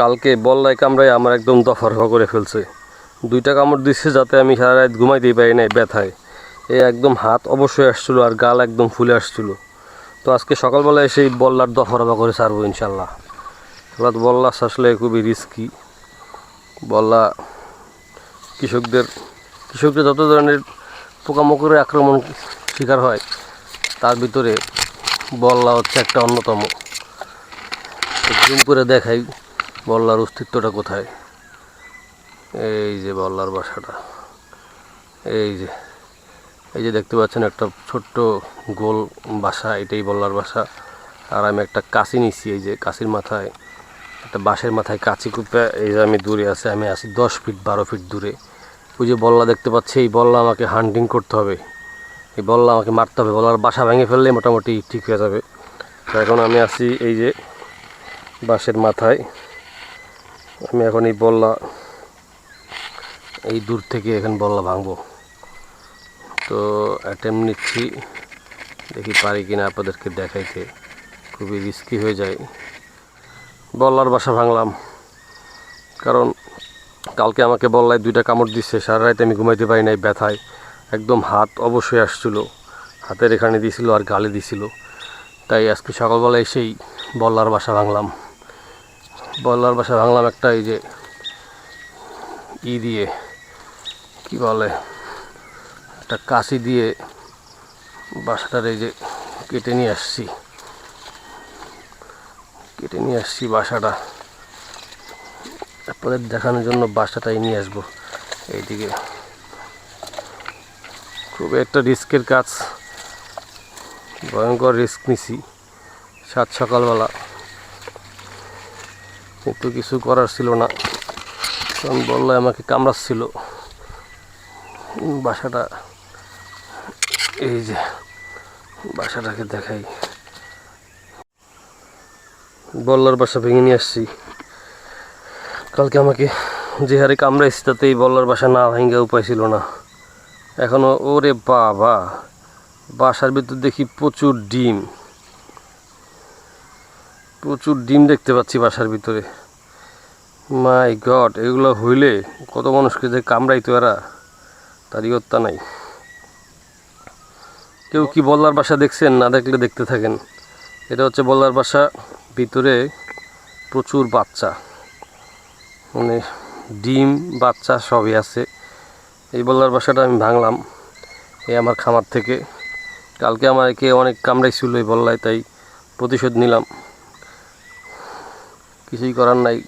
কালকে বল্লায় কামড়ায় আমার একদম দফা রফা করে ফেলছে। দুইটা কামড় দিচ্ছে যাতে আমি সারা রাত ঘুমাইতেই পারি নাই ব্যথায়। এ একদম হাত অবশ্যই আসছিল আর গাল একদম ফুলে আসছিল। তো আজকে সকালবেলায় সেই বল্লার রফা করে ছাড়বো ইনশাল্লাহ এবার বল্লা আসলে খুবই রিস্কি বল্লা কৃষকদের কৃষকদের যত ধরনের পোকামাকড়ের আক্রমণ শিকার হয়, তার ভিতরে বল্লা হচ্ছে একটা অন্যতম। জুম করে দেখাই। বল্লার অস্তিত্বটা কোথায়? এই যে বল্লার বাসাটা। এই যে এই যে দেখতে পাচ্ছেন একটা ছোট্ট গোল বাসা, এটাই বল্লার বাসা। আর আমি একটা কাশি নিছি, এই যে কাশির মাথায়, একটা বাঁশের মাথায় কাছি কুপে, এই যে আমি দূরে আছে, আমি আছি দশ ফিট, বারো ফিট দূরে। ওই যে বল্লা দেখতে পাচ্ছি, এই বল্লা আমাকে হান্টিং করতে হবে। এই বল্লা আমাকে মারতে হবে, বল্লার বাসা ভেঙে ফেললে মোটামুটি ঠিক হয়ে যাবে। তো এখন আমি আছি, এই যে বাঁশের মাথায়। আমি এখন এই বল্লা, এই দূর থেকে এখন বল্লা ভাঙবো। তো অ্যাটেম্প নিচ্ছি, দেখি পারি কিনা আপনাদেরকে দেখাইতে। খুবই রিস্কি হয়ে যায়। বল্লার বাসা ভাঙলাম। কারণ কালকে আমাকে বল্লায় দুইটা কামড় দিচ্ছে সারা রাতে আমি ঘুমাইতে পারি নাই ব্যথায়। একদম হাত অবশ্যই আসছিল। হাতের এখানে দিছিল আর গালে দিছিল। তাই আজকে সকালবেলা এসেই বল্লার বাসা ভাঙলাম। বল্লার বাসা ভাঙলাম একটা এই যে ই দিয়ে, কি বলে, একটা কাশি দিয়ে বাসাটার এই যে কেটে নিয়ে আসছি। কেটে নিয়ে আসছি বাসাটা। আপনাদের দেখানোর জন্য বাসাটাই নিয়ে আসব এইদিকে। খুব একটা রিস্কের কাজ, ভয়ঙ্কর রিস্ক নিছি। সাত সকালবেলা। কিন্তু কিছু করার ছিল না। কারণ বলল আমাকে কামড়াচ্ছিল। বাসাটা, এই যে, বাসাটাকে দেখাই। বল্লার বাসা ভেঙে নিয়ে আসছি। কালকে আমাকে যে হারে কামড়াইছি তাতে এই বল্লার বাসা না ভেঙে উপায় ছিল না। এখনও ওরে বাবা, বাসার ভিতর দেখি প্রচুর ডিম। প্রচুর ডিম দেখতে পাচ্ছি বাসার ভিতরে। মাই গড, এগুলো হইলে কত মানুষকে যে কামড়াইতো এরা, তারই হত্যা নাই। কেউ কি বল্লার বাসা দেখছেন? না দেখলে দেখতে থাকেন। এটা হচ্ছে বল্লার বাসা, ভিতরে প্রচুর বাচ্চা। মানে ডিম, বাচ্চা সবই আছে। এই বল্লার বাসাটা আমি ভাঙলাম এই আমার খামার থেকে। কালকে আমার একে অনেক কামড়াইছিল এই বল্লায়, তাই প্রতিশোধ নিলাম। কিছুই করার নাই।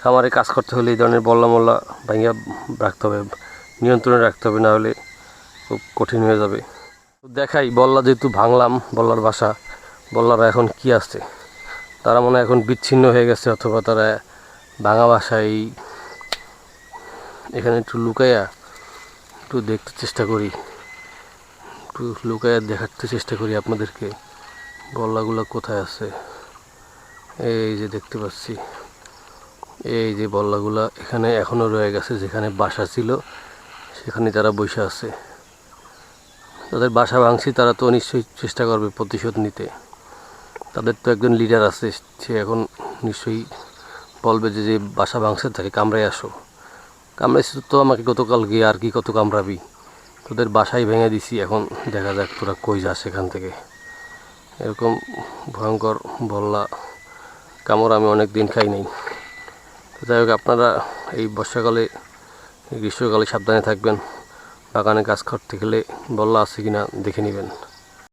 খামারে কাজ করতে হলে এই ধরনের বল্লা মল্লা ভাঙিয়া রাখতে হবে, নিয়ন্ত্রণে রাখতে হবে, না হলে খুব কঠিন হয়ে যাবে। দেখাই, বল্লা যেহেতু ভাঙলাম, বল্লার বাসা, বল্লারা এখন কি আছে তারা মনে এখন বিচ্ছিন্ন হয়ে গেছে, অথবা তারা ভাঙা বাসায় এখানে একটু লুকাইয়া একটু দেখতে চেষ্টা করি। একটু লুকাইয়া দেখাতে চেষ্টা করি আপনাদেরকে, বল্লাগুলো কোথায় আছে। এই যে দেখতে পাচ্ছি, এই যে বল্লাগুলা এখানে এখনও রয়ে গেছে, যেখানে বাসা ছিল, সেখানে তারা বসে আছে। তাদের বাসা ভাঙছি, তারা তো নিশ্চয়ই চেষ্টা করবে প্রতিশোধ নিতে। তাদের তো একজন লিডার আছে, সে এখন নিশ্চয়ই বলবে যে যে বাসা ভাঙছে, তাকে কামড়ায় আসো। কামড়াইছে তো আমাকে গতকাল গিয়ে আর কি কত কামড়াবি? তোদের বাসায় ভেঙে দিছি, এখন দেখা যাক তোরা কই যাস সেখান থেকে। এরকম ভয়ঙ্কর বল্লা কামড় আমি অনেক দিন খাই নাই। যাই হোক, আপনারা এই বর্ষাকালে গ্রীষ্মকালে সাবধানে থাকবেন। বাগানে গাছ করতে গেলে বল্লা আছে কিনা দেখে নেবেন।